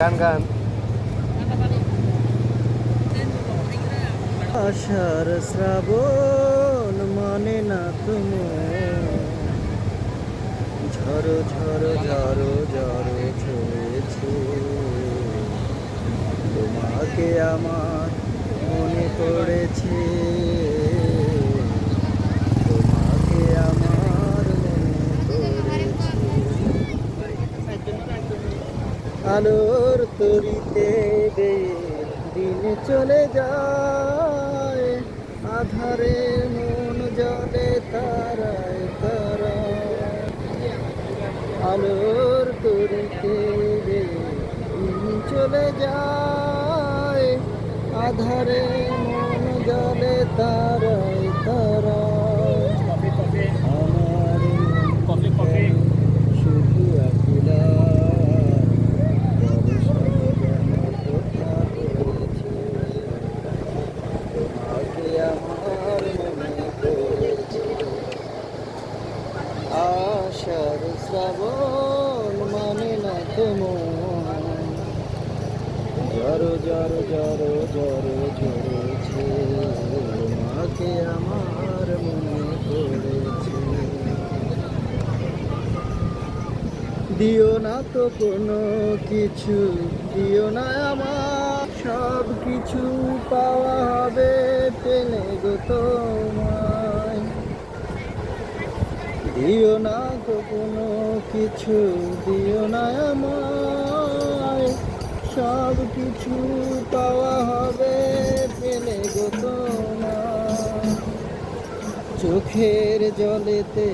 গান গান। আষাঢ় শ্রাবণ মানে না তুমি? ঝড় ঝড় ঝড় ঝড় ঝরেছে তোমাকে আমার মনে পড়েছে তোমাকে আমার মনে পড়েছে আলোর তরিতে দিন চলে যায়। আধারে মন জলে তারায় তারায়। আলোর তরিতে দিন চলে যায়। আধারে মন জলে তারায় তারায়। আশার শ্রাবণ মানে না তোমার জড়ো জড়ো জড়ো জড়ো ঝরেছে মাকে আমার মনে পড়েছে দিও না তো কোনো কিছু, দিও না আমার সব কিছু পাওয়া হবে, পেলে গো তোমায় দিও না গো, কোনো কিছু দিও না আমায়। সব কিছু পাওয়া হবে পেলে গো তোমায়। চোখের জলেতে